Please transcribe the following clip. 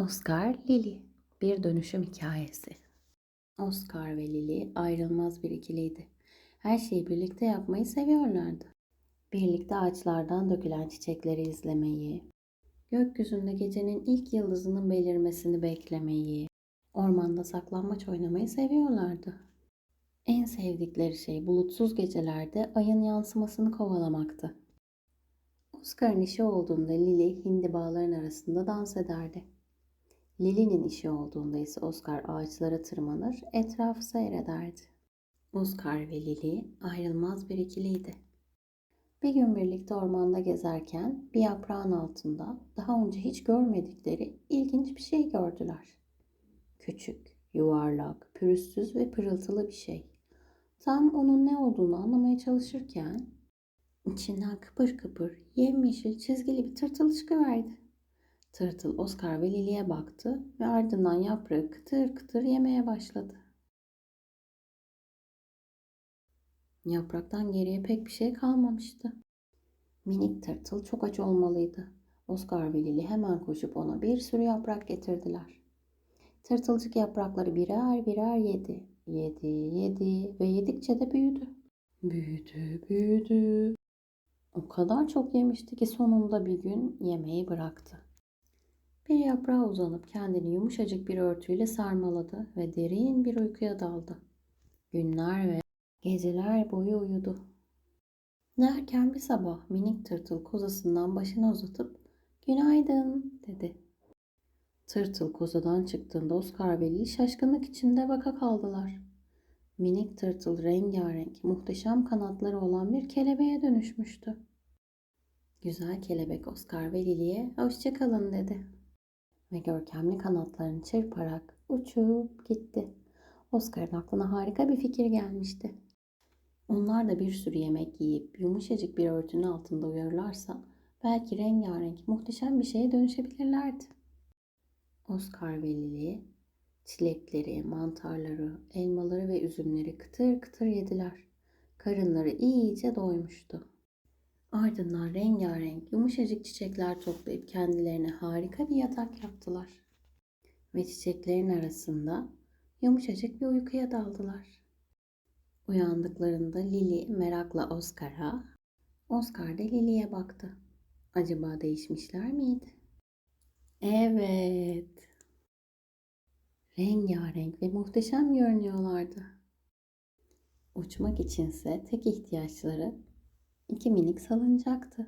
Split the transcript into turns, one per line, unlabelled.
Oscar Lily Bir dönüşüm hikayesi. Oscar ve Lily ayrılmaz bir ikiliydi. Her şeyi birlikte yapmayı seviyorlardı. Birlikte ağaçlardan dökülen çiçekleri izlemeyi, gökyüzünde gecenin ilk yıldızının belirmesini beklemeyi, ormanda saklambaç oynamayı seviyorlardı. En sevdikleri şey bulutsuz gecelerde ayın yansımasını kovalamaktı. Oscar'ın işi olduğunda Lily hindi bağların arasında dans ederdi. Lily'nin işi olduğunda ise Oscar ağaçlara tırmanır, etrafı seyrederdi. Oscar ve Lily ayrılmaz bir ikiliydi. Bir gün birlikte ormanda gezerken bir yaprağın altında daha önce hiç görmedikleri ilginç bir şey gördüler. Küçük, yuvarlak, pürüzsüz ve pırıltılı bir şey. Tam onun ne olduğunu anlamaya çalışırken içinden kıpır kıpır yemyeşil çizgili bir tırtıl çıkıverdi. Tırtıl Oscar ve Lily'e baktı ve ardından yaprağı kıtır kıtır yemeye başladı. Yapraktan geriye pek bir şey kalmamıştı. Minik tırtıl çok aç olmalıydı. Oscar ve Lily hemen koşup ona bir sürü yaprak getirdiler. Tırtılcık yaprakları birer birer yedi. Yedi, yedi ve yedikçe de büyüdü. Büyüdü, büyüdü. O kadar çok yemişti ki sonunda bir gün yemeği bıraktı. Bir yaprağa uzanıp kendini yumuşacık bir örtüyle sarmaladı ve derin bir uykuya daldı. Günler ve geceler boyu uyudu. Derken bir sabah minik tırtıl kozasından başını uzatıp "Günaydın." dedi. Tırtıl kozadan çıktığında Oscar ve Lily şaşkınlık içinde baka kaldılar. Minik tırtıl rengarenk, muhteşem kanatları olan bir kelebeğe dönüşmüştü. Güzel kelebek Oscar ve Lily'ye hoşça kalın dedi. Ve görkemli kanatlarını çırparak uçup gitti. Oscar'ın aklına harika bir fikir gelmişti. Onlar da bir sürü yemek yiyip yumuşacık bir örtünün altında uyurlarsa belki rengarenk muhteşem bir şeye dönüşebilirlerdi. Oscar ve Lily çilekleri, mantarları, elmaları ve üzümleri kıtır kıtır yediler. Karınları iyice doymuştu. Ardından rengarenk yumuşacık çiçekler toplayıp kendilerine harika bir yatak yaptılar. Ve çiçeklerin arasında yumuşacık bir uykuya daldılar. Uyandıklarında Lily merakla Oscar'a, Oscar da Lily'ye baktı. Acaba değişmişler miydi? Evet. Rengarenk ve muhteşem görünüyorlardı. Uçmak içinse tek ihtiyaçları iki minik salıncaktı.